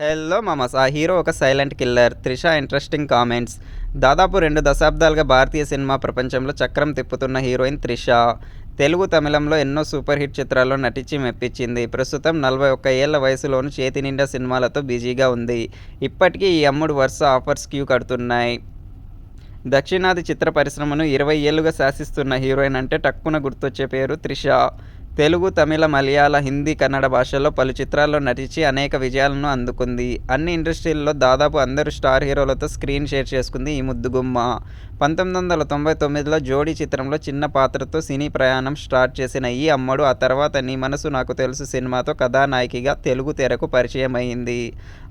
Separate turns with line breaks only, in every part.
Hello మామస్ ఆ hero ఒక silent killer Trisha interesting comments దాదాపు రెండు దశాబ్దాలుగా భారతీయ సినిమా ప్రపంచంలో చక్రం తిప్పుతున్న హీరోయిన్ త్రిష తెలుగు తమిళంలో ఎన్నో సూపర్ హిట్ చిత్రాల్లో నటించి మెప్పించింది. ప్రస్తుతం నలభై ఒక్క ఏళ్ళ వయసులోను చేతి నిండా సినిమాలతో బిజీగా ఉంది. ఇప్పటికీ ఈ అమ్ముడు వరుస ఆఫర్స్ క్యూ కడుతున్నాయి. దక్షిణాది చిత్ర పరిశ్రమను ఇరవై ఏళ్ళుగా శాసిస్తున్న హీరోయిన్ అంటే టక్కున గుర్తొచ్చే పేరు త్రిష. తెలుగు తమిళ మలయాళ హిందీ కన్నడ భాషల్లో పలు చిత్రాల్లో నటించి అనేక విజయాలను అందుకుంది. అన్ని ఇండస్ట్రీల్లో దాదాపు అందరు స్టార్ హీరోలతో స్క్రీన్ షేర్ చేసుకుంది ఈ ముద్దుగుమ్మ పంతొమ్మిది వందల తొంభై తొమ్మిదిలో జోడీ చిత్రంలో చిన్న పాత్రతో సినీ ప్రయాణం స్టార్ట్ చేసిన ఈ అమ్మడు ఆ తర్వాత నీ మనసు నాకు తెలుసు సినిమాతో కథానాయకిగా తెలుగు తెరకు పరిచయం అయింది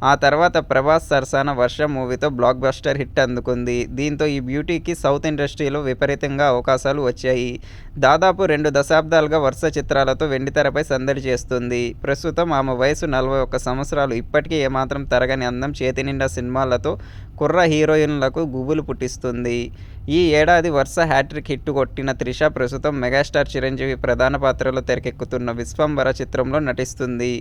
ఆ తర్వాత ప్రభాస్ సరసాన వర్ష మూవీతో బ్లాక్ బస్టర్ హిట్ అందుకుంది. దీంతో ఈ బ్యూటీకి సౌత్ ఇండస్ట్రీలో విపరీతంగా అవకాశాలు వచ్చాయి. దాదాపు రెండు దశాబ్దాలుగా వరుస చిత్రాలతో వెండితెరపై సందడి చేస్తుంది. ప్రస్తుతం ఆమె వయసు నలభై ఒక్క సంవత్సరాలు. ఇప్పటికీ ఏమాత్రం తరగని అందం చేతి నిండా సినిమాలతో కుర్ర హీరోయిన్లకు గుబులు పుట్టిస్తుంది. ఈ ఏడాది వరుస హ్యాట్రిక్ హిట్ కొట్టిన త్రిష ప్రస్తుతం మెగాస్టార్ చిరంజీవి ప్రధాన పాత్రలో తెరకెక్కుతున్న విశ్వంబర చిత్రంలో నటిస్తుంది.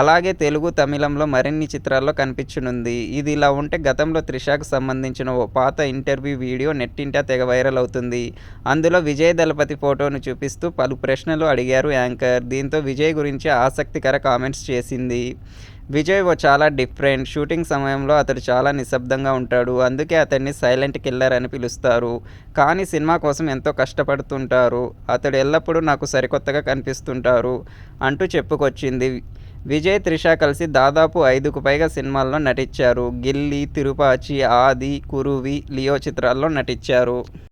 అలాగే తెలుగు తమిళంలో మరిన్ని చిత్రాల్లో కనిపించనుంది. ఇది ఇలా ఉంటే గతంలో త్రిషకు సంబంధించిన ఓ పాత ఇంటర్వ్యూ వీడియో నెట్టింటా తెగ వైరల్ అవుతుంది. అందులో విజయ్ దళపతి ఫోటోను చూపిస్తూ పలు ప్రశ్నలు అడిగారు యాంకర్. దీంతో విజయ్ గురించి ఆసక్తికర కామెంట్స్ చేసింది. విజయ్ ఓ చాలా డిఫరెంట్. షూటింగ్ సమయంలో అతడు చాలా నిశ్శబ్దంగా ఉంటాడు. అందుకే అతన్ని సైలెంట్ కిల్లర్ అని పిలుస్తారు. కానీ సినిమా కోసం ఎంతో కష్టపడుతుంటారు. అతడు ఎల్లప్పుడూ నాకు సరికొత్తగా కనిపిస్తుంటారు అంటూ చెప్పుకొచ్చింది. విజయ్ త్రిష కలిసి దాదాపు ఐదుకు పైగా సినిమాల్లో నటించారు. గిల్లీ తిరుపాచి ఆది కురువి లియో చిత్రాల్లో నటించారు.